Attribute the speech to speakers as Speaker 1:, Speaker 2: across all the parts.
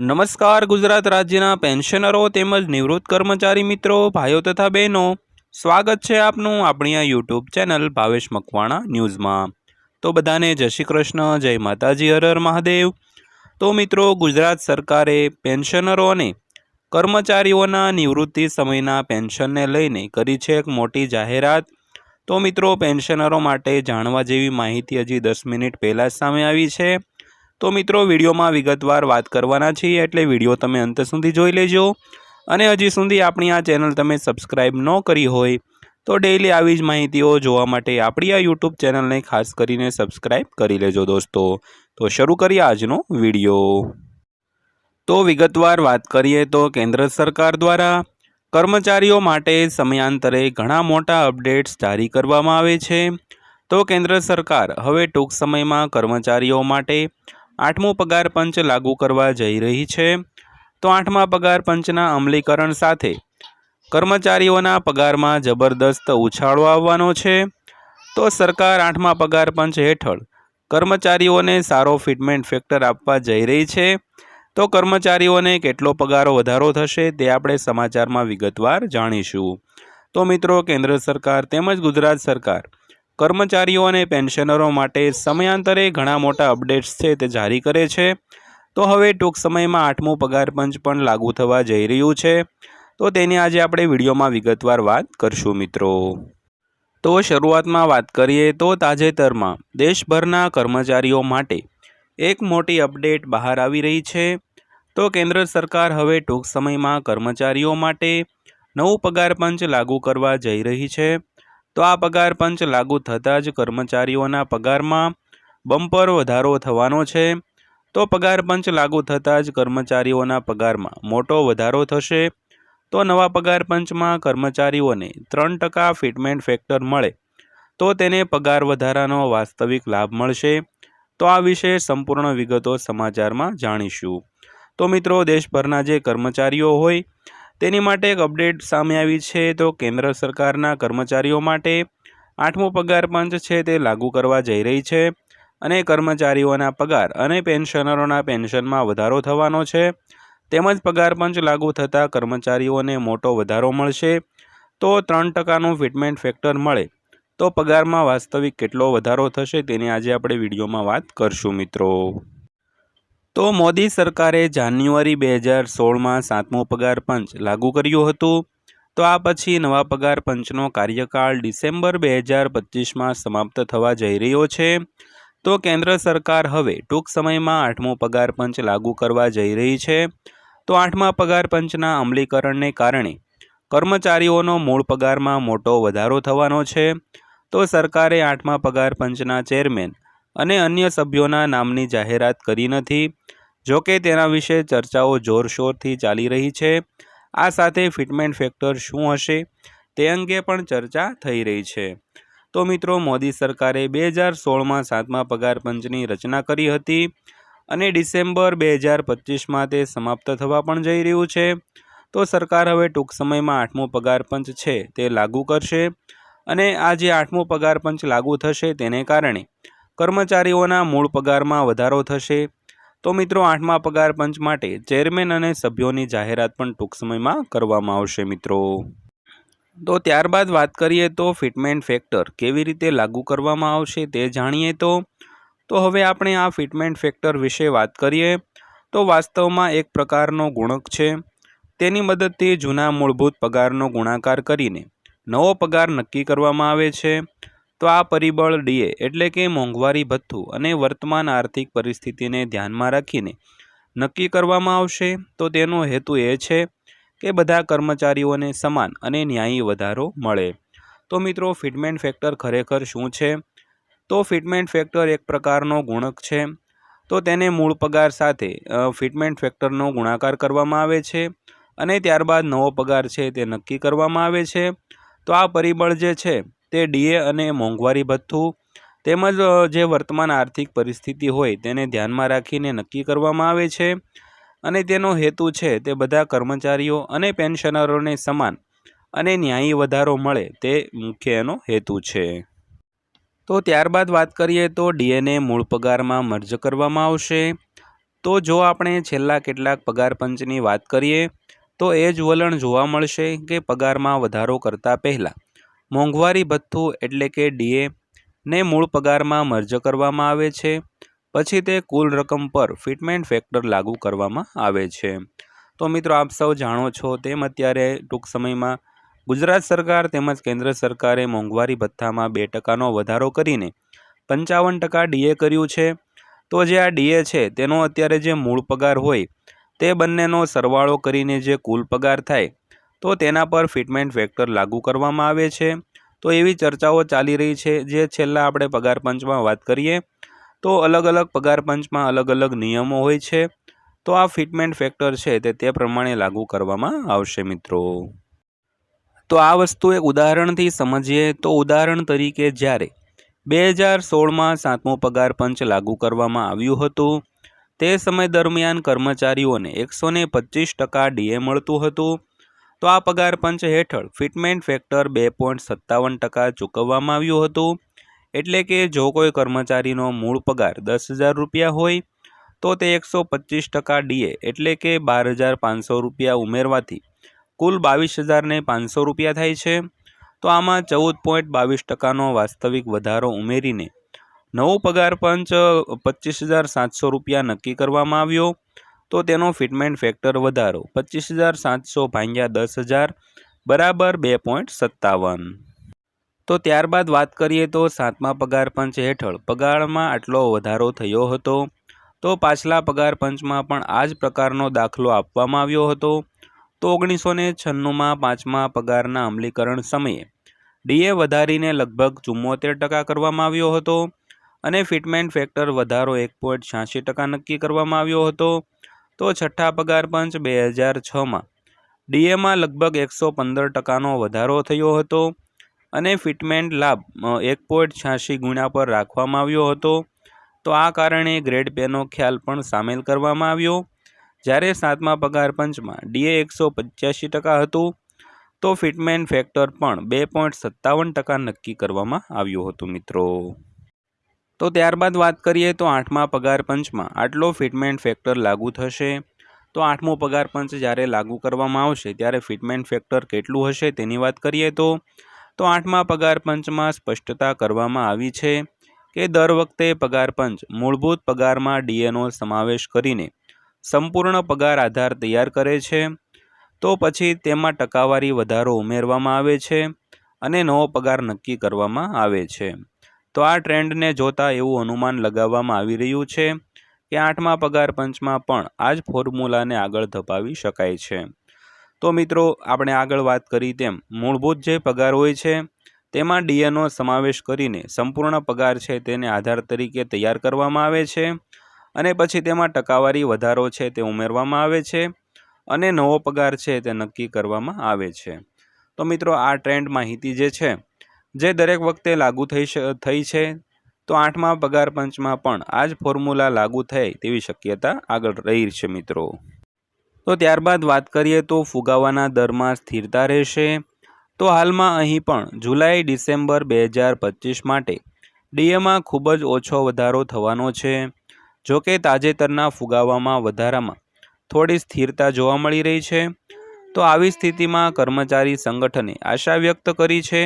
Speaker 1: નમસ્કાર, ગુજરાત રાજ્યના પેન્શનરો તેમજ નિવૃત્ત કર્મચારી મિત્રો, ભાઈઓ તથા બહેનો. સ્વાગત છે આપનું આપણી આ યુટ્યુબ ચેનલ ભાવેશ મકવાણા ન્યૂઝમાં. તો બધાને જય શ્રી કૃષ્ણ, જય માતાજી, હર હર મહાદેવ. તો મિત્રો, ગુજરાત સરકારે પેન્શનરો અને કર્મચારીઓના નિવૃત્તિ સમયના પેન્શનને લઈને કરી છે એક મોટી જાહેરાત. તો મિત્રો, પેન્શનરો માટે જાણવા જેવી માહિતી હજી દસ મિનિટ પહેલાં સામે આવી છે. તો મિત્રો, વિડીયોમાં વિગતવાર વાત કરવાના છીએ એટલે વીડિયો તમે અંત સુધી જોઈ લેજો. અને હજી સુધી આપણી આ ચેનલ તમે સબસ્ક્રાઈબ ન કરી હોય, તો ડેઈલી આવી જ માહિતીઓ જોવા માટે આપણી આ યુટ્યુબ ચેનલને ખાસ કરીને સબસ્ક્રાઈબ કરી લેજો દોસ્તો. તો શરૂ કરીએ આજનો વીડિયો. તો વિગતવાર વાત કરીએ તો કેન્દ્ર સરકાર દ્વારા કર્મચારીઓ માટે સમયાંતરે ઘણા મોટા અપડેટ્સ જારી કરવામાં આવે છે. તો કેન્દ્ર સરકાર હવે ટૂંક સમયમાં કર્મચારીઓ માટે આઠમું પગાર પંચ લાગુ કરવા જઈ રહી છે. તો આઠમા પગાર પંચના અમલીકરણ સાથે કર્મચારીઓના પગારમાં જબરદસ્ત ઉછાળો આવવાનો છે. તો સરકાર આઠમા પગાર પંચ હેઠળ કર્મચારીઓને સારો ફિટમેન્ટ ફેક્ટર આપવા જઈ રહી છે. તો કર્મચારીઓને કેટલો પગારો વધારો થશે તે આપણે સમાચારમાં વિગતવાર જાણીશું. તો મિત્રો, કેન્દ્ર સરકાર તેમજ ગુજરાત સરકાર કર્મચારીઓ અને પેન્શનરો માટે સમયાંતરે ઘણા મોટા અપડેટ્સ છે તે જારી કરે છે. તો હવે ટૂંક સમયમાં આઠમું પગાર પંચ પણ લાગુ થવા જઈ રહ્યું છે. તો તેની આજે આપણે વિડીયોમાં વિગતવાર વાત કરશું મિત્રો. તો શરૂઆતમાં વાત કરીએ તો તાજેતરમાં દેશભરના કર્મચારીઓ માટે એક મોટી અપડેટ બહાર આવી રહી છે. તો કેન્દ્ર સરકાર હવે ટૂંક સમયમાં કર્મચારીઓ માટે નવું પગાર પંચ લાગુ કરવા જઈ રહી છે. તો આ પગાર પંચ લાગુ થતાં જ કર્મચારીઓના પગારમાં બમ્પર વધારો થવાનો છે. તો પગાર પંચ લાગુ થતાં જ કર્મચારીઓના પગારમાં મોટો વધારો થશે. તો નવા પગાર પંચમાં કર્મચારીઓને ત્રણ ટકા ફિટમેન્ટ ફેક્ટર મળે. તો તેને પગાર વધારાનો વાસ્તવિક લાભ મળશે. તો આ વિશે સંપૂર્ણ વિગતો સમાચારમાં જાણીશું. તો મિત્રો, દેશભરના જે કર્મચારીઓ હોય તેની માટે એક અપડેટ સામે આવી છે. તો કેન્દ્ર સરકારના કર્મચારીઓ માટે આઠમો પગાર પંચ છે તે લાગુ કરવા જઈ રહી છે અને કર્મચારીઓના પગાર અને પેન્શનરોના પેન્શનમાં વધારો થવાનો છે. તેમજ પગાર પંચ લાગુ થતાં કર્મચારીઓને મોટો વધારો મળશે. તો ત્રણ ટકાનું ફિટમેન્ટ ફેક્ટર મળે તો પગારમાં વાસ્તવિક કેટલો વધારો થશે તેની આજે આપણે વિડીયોમાં વાત કરશું મિત્રો. તો મોદી સરકારે જાન્યુઆરી બે હજાર સોળમાં સાતમો પગાર પંચ લાગુ કર્યું હતું. તો આ પછી નવા પગાર પંચનો કાર્યકાળ ડિસેમ્બર બે હજાર પચીસમાં સમાપ્ત થવા જઈ રહ્યો છે. તો કેન્દ્ર સરકાર હવે ટૂંક સમયમાં આઠમો પગાર પંચ લાગુ કરવા જઈ રહી છે. તો આઠમા પગાર પંચના અમલીકરણને કારણે કર્મચારીઓનો મૂળ પગારમાં મોટો વધારો થવાનો છે. તો સરકારે આઠમા પગાર પંચના ચેરમેન અને અન્ય સભ્યોના નામની જાહેરાત કરી નથી. જોકે તેના વિશે ચર્ચાઓ જોરશોરથી ચાલી રહી છે. આ સાથે ફિટમેન્ટ ફેક્ટર શું હશે તે અંગે પણ ચર્ચા થઈ રહી છે. તો મિત્રો, મોદી સરકારે બે હજાર સોળમાં સાતમા પગાર પંચની રચના કરી હતી અને ડિસેમ્બર બે હજાર પચીસમાં તે સમાપ્ત થવા પણ જઈ રહ્યું છે. તો સરકાર હવે ટૂંક સમયમાં આઠમો પગાર પંચ છે તે લાગુ કરશે અને આ જે આઠમો પગાર પંચ લાગુ થશે તેને કારણે કર્મચારીઓના મૂળ પગારમાં વધારો થશે. તો મિત્રો, આઠમા પગાર પંચ માટે ચેરમેન અને સભ્યોની જાહેરાત પણ ટૂંક સમયમાં કરવામાં આવશે મિત્રો. તો ત્યારબાદ વાત કરીએ તો ફિટમેન્ટ ફેક્ટર કેવી રીતે લાગુ કરવામાં આવશે તે જાણીએ તો. તો હવે આપણે આ ફિટમેન્ટ ફેક્ટર વિશે વાત કરીએ. તો વાસ્તવમાં એક પ્રકારનો ગુણક છે. તેની મદદથી જૂના મૂળભૂત પગારનો ગુણાકાર કરીને નવો પગાર નક્કી કરવામાં આવે છે. તો આ પરિબળ ડીએ એટલે કે મોંઘવારી ભથ્થું અને વર્તમાન આર્થિક પરિસ્થિતિને ધ્યાનમાં રાખીને નક્કી કરવામાં આવશે. તો તેનો હેતુ એ છે કે બધા કર્મચારીઓને સમાન અને ન્યાયી વધારો મળે. તો મિત્રો, ફિટમેન્ટ ફેક્ટર ખરેખર શું છે? તો ફિટમેન્ટ ફેક્ટર એક પ્રકારનો ગુણક છે. તો તેને મૂળ પગાર સાથે ફિટમેન્ટ ફેક્ટરનો ગુણાકાર કરવામાં આવે છે અને ત્યારબાદ નવો પગાર છે તે નક્કી કરવામાં આવે છે. તો આ પરિબળ જે છે તે ડીએ અને મોંઘવારી ભથ્થું તેમજ જે વર્તમાન આર્થિક પરિસ્થિતિ હોય તેને ધ્યાનમાં રાખીને નક્કી કરવામાં આવે છે અને તેનો હેતુ છે તે બધા કર્મચારીઓ અને પેન્શનરોને સમાન અને ન્યાયી વધારો મળે તે મુખ્ય એનો હેતુ છે. તો ત્યારબાદ વાત કરીએ તો ડીએને મૂળ પગારમાં મર્જ કરવામાં આવશે. તો જો આપણે છેલ્લા કેટલાક પગાર પંચની વાત કરીએ, તો એ જ વલણ જોવા મળશે કે પગારમાં વધારો કરતાં પહેલાં મોંઘવારી ભથ્થું એટલે કે ડીએ ને મૂળ પગારમાં મર્જ કરવામાં આવે છે. પછી તે કુલ રકમ પર ફિટમેન્ટ ફેક્ટર લાગુ કરવામાં આવે છે. તો મિત્રો આપ સૌ જાણો છો તેમ અત્યારે ટૂંક સમયમાં ગુજરાત સરકાર તેમજ કેન્દ્ર સરકારે મોંઘવારી ભથ્થામાં બે ટકાનો વધારો કરીને પંચાવન ટકા ડીએ કર્યું છે. તો જે આ ડીએ છે તેનો અત્યારે જે મૂળ પગાર હોય તે બંનેનો સરવાળો કરીને જે કુલ પગાર થાય તો તેના પર ફિટમેન્ટ ફેક્ટર લાગુ કરવામાં આવે છે. તો એવી ચર્ચાઓ ચાલી રહી છે, જે છેલ્લા આપણે પગાર પંચમાં વાત કરીએ, તો અલગ અલગ પગાર પંચમાં અલગ અલગ નિયમો હોય છે. તો આ ફિટમેન્ટ ફેક્ટર છે તે તે પ્રમાણે લાગુ કરવામાં આવશે, મિત્રો. તો આ વસ્તુ એક ઉદાહરણથી સમજીએ, તો ઉદાહરણ તરીકે જ્યારે બે હજાર સોળમાં સાતમો પગાર પંચ લાગુ કરવામાં આવ્યું હતું, તે સમય દરમિયાન કર્મચારીઓને એકસો ને પચીસ ટકા ડીએ મળતું હતું. તો આ પગાર પંચ હેઠળ ફિટમેન્ટ ફેક્ટર બે પોઈન્ટ સત્તાવન ટકા ચૂકવવામાં આવ્યું હતું. એટલે કે જો કોઈ કર્મચારીનો મૂળ પગાર દસ હજાર રૂપિયા હોય, તો તે એકસો પચીસ ટકા ડીએ, એટલે કે બાર હજાર પાંચસો રૂપિયા ઉમેરવાથી કુલ બાવીસ હજારને પાંચસો રૂપિયા થાય છે. તો આમાં ચૌદ પોઈન્ટ બાવીસ ટકાનો વાસ્તવિક વધારો ઉમેરીને નવો પગાર પંચ પચીસ હજાર સાતસો રૂપિયા નક્કી કરવામાં આવ્યો. તો તેનો ફિટમેન્ટ ફેક્ટર વધારો પચીસ હજાર સાતસો ભાંગ્યા દસ હજાર બરાબર બે પોઈન્ટ સત્તાવન. તો ત્યારબાદ વાત કરીએ તો સાતમા પગાર પંચ હેઠળ. પગારમાં આટલો વધારો થયો હતો તો પાછલા પગાર પંચમાં પણ આ જ પ્રકારનો દાખલો આપવામાં આવ્યો હતો. તો ઓગણીસો ને છન્નુંમાં પાંચમા પગારના અમલીકરણ સમયે ડીએ વધારીને લગભગ ચુમ્મોતેર ટકા કરવામાં આવ્યો હતો અને ફિટમેન્ટ ફેક્ટર વધારો એક પોઈન્ટ છ્યાસી ટકા નક્કી કરવામાં આવ્યો હતો. તો છઠ્ઠા પગાર પંચ બે હજાર છમાં ડીએમાં લગભગ એકસો પંદર ટકાનો વધારો થયો હતો અને ફિટમેન્ટ લાભ એક પોઈન્ટ છ્યાસી ગુણ્યા પર રાખવામાં આવ્યો હતો. તો આ કારણે ગ્રેડ પેનો ખ્યાલ પણ સામેલ કરવામાં આવ્યો. જ્યારે સાતમા પગાર પંચમાં ડીએ એકસો પચ્યાસી ટકા હતું, તો ફિટમેન ફેક્ટર પણ બે પોઈન્ટ સત્તાવન ટકા નક્કી કરવામાં આવ્યું હતું મિત્રો. તો ત્યારબાદ વાત કરીએ તો આઠમા પગાર પંચમાં. આટલો ફિટમેન્ટ ફેક્ટર લાગુ થશે. તો આઠમો પગાર પંચ જ્યારે લાગુ કરવામાં આવશે, ત્યારે ફિટમેન્ટ ફેક્ટર કેટલું હશે તેની વાત કરીએ તો તો આઠમા પગાર પંચમાં સ્પષ્ટતા કરવામાં આવી છે કે દર વખતે પગાર પંચ મૂળભૂત પગારમાં ડીએનો સમાવેશ કરીને સંપૂર્ણ પગાર આધાર તૈયાર કરે છે. તો પછી તેમાં ટકાવારી વધારો ઉમેરવામાં આવે છે અને નવો પગાર નક્કી કરવામાં આવે છે. તો આ ટ્રેન્ડને જોતા એવું અનુમાન લગાવવામાં આવી રહ્યું છે કે આઠમા પગાર પંચમાં પણ આ જ ફોર્મ્યુલાને આગળ ધપાવી શકાય છે. તો મિત્રો, આપણે આગળ વાત કરી તેમ મૂળભૂત જે પગાર હોય છે, તેમાં ડીએનો સમાવેશ કરીને સંપૂર્ણ પગાર છે તેને આધાર તરીકે તૈયાર કરવામાં આવે છે અને પછી તેમાં ટકાવારી વધારો છે તે ઉમેરવામાં આવે છે અને નવો પગાર છે તે નક્કી કરવામાં આવે છે. તો મિત્રો, આ ટ્રેન્ડ માહિતી જે છે જે દરેક વખતે લાગુ થઈ થઈ છે, તો આઠમા પગાર પંચમાં પણ આ જ ફોર્મ્યુલા લાગુ થાય તેવી શક્યતા આગળ રહી છે મિત્રો. તો ત્યારબાદ વાત કરીએ તો ફુગાવાના દરમાં સ્થિરતા રહેશે. તો હાલમાં અહીં પણ જુલાઈ ડિસેમ્બર બે હજાર પચીસ માટે ડીએમાં ખૂબ જ ઓછો વધારો થવાનો છે. જોકે તાજેતરના ફુગાવામાં વધારામાં થોડી સ્થિરતા જોવા મળી રહી છે. તો આવી સ્થિતિમાં કર્મચારી સંગઠને આશા વ્યક્ત કરી છે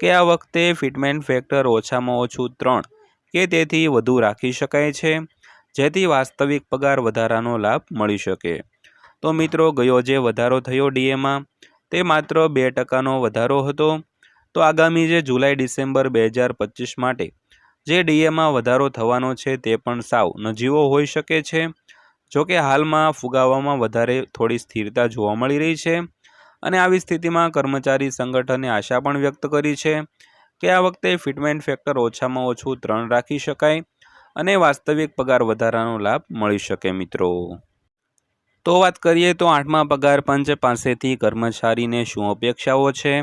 Speaker 1: કે આ વખતે ફિટમેન્ટ ફેક્ટર ઓછામાં ઓછું ત્રણ કે તેથી વધુ રાખી શકાય છે, જેથી વાસ્તવિક પગાર વધારાનો લાભ મળી શકે. તો મિત્રો, ગયો જે વધારો થયો ડીએમાં, તે માત્ર બે ટકાનો વધારો હતો. તો આગામી જે જુલાઈ, ડિસેમ્બર બે હજાર પચીસ માટે જે ડીએમાં વધારો થવાનો છે તે પણ સાવ નજીવો હોઈ શકે છે, જોકે હાલમાં ફુગાવામાં વધારે થોડી સ્થિરતા જોવા મળી રહી છે. અને આવી સ્થિતિમાં કર્મચારી સંગઠને આશા પણ વ્યક્ત કરી છે કે આ વખતે ફિટમેન્ટ ફેક્ટર ઓછામાં ઓછું ત્રણ રાખી શકાય અને વાસ્તવિક પગાર વધારાનો લાભ મળી શકે મિત્રો. તો વાત કરીએ તો આઠમા પગાર પંચ પાસેથી કર્મચારીને શું અપેક્ષાઓ છે?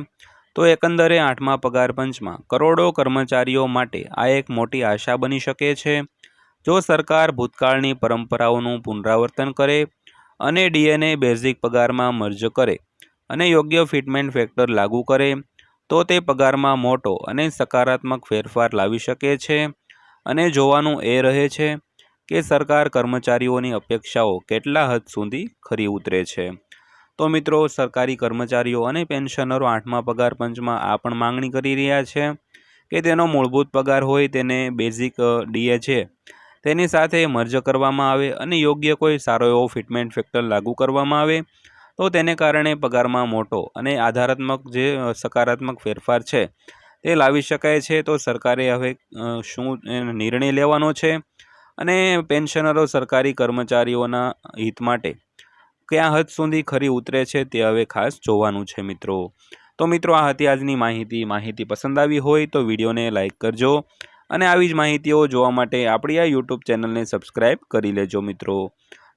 Speaker 1: તો એકંદરે આઠમા પગાર પંચમાં કરોડો કર્મચારીઓ માટે આ એક મોટી આશા બની શકે છે. જો સરકાર ભૂતકાળની પરંપરાઓનું પુનરાવર્તન કરે અને ડીએનએ બેઝિક પગારમાં મર્જ કરે અને યોગ્ય ફિટમેન્ટ ફેક્ટર લાગુ કરે, તો તે પગારમાં મોટો અને સકારાત્મક ફેરફાર લાવી શકે છે. અને જોવાનું એ રહે છે કે સરકાર કર્મચારીઓની અપેક્ષાઓ કેટલા હદ સુધી ખરી ઉતરે છે. તો મિત્રો, સરકારી કર્મચારીઓ અને પેન્શનરો આઠમા પગાર પંચમાં આ પણ માંગણી કરી રહ્યા છે કે તેનો મૂળભૂત પગાર હોય તેને બેઝિક ડીએ છે. તેની સાથે મર્જ કરવામાં આવે અને યોગ્ય કોઈ સારો એવો ફિટમેન્ટ ફેક્ટર લાગુ કરવામાં આવે. તો તેને કારણે પગારમાં મોટો અને આધારાત્મક જે સકારાત્મક ફેરફાર છે તે લાવી શકાય છે. તો સરકારે હવે શું નિર્ણય લેવાનો છે અને પેન્શનરો સરકારી કર્મચારીઓના હિત માટે ક્યાં હદ સુધી ખરી ઉતરે છે તે હવે ખાસ જોવાનું છે મિત્રો. તો મિત્રો, આ હતી આજની માહિતી. માહિતી પસંદ આવી હોય તો વિડીયોને લાઇક કરજો અને આવી જ માહિતીઓ જોવા માટે આપણી આ યુટ્યુબ ચેનલને સબસ્ક્રાઈબ કરી લેજો મિત્રો.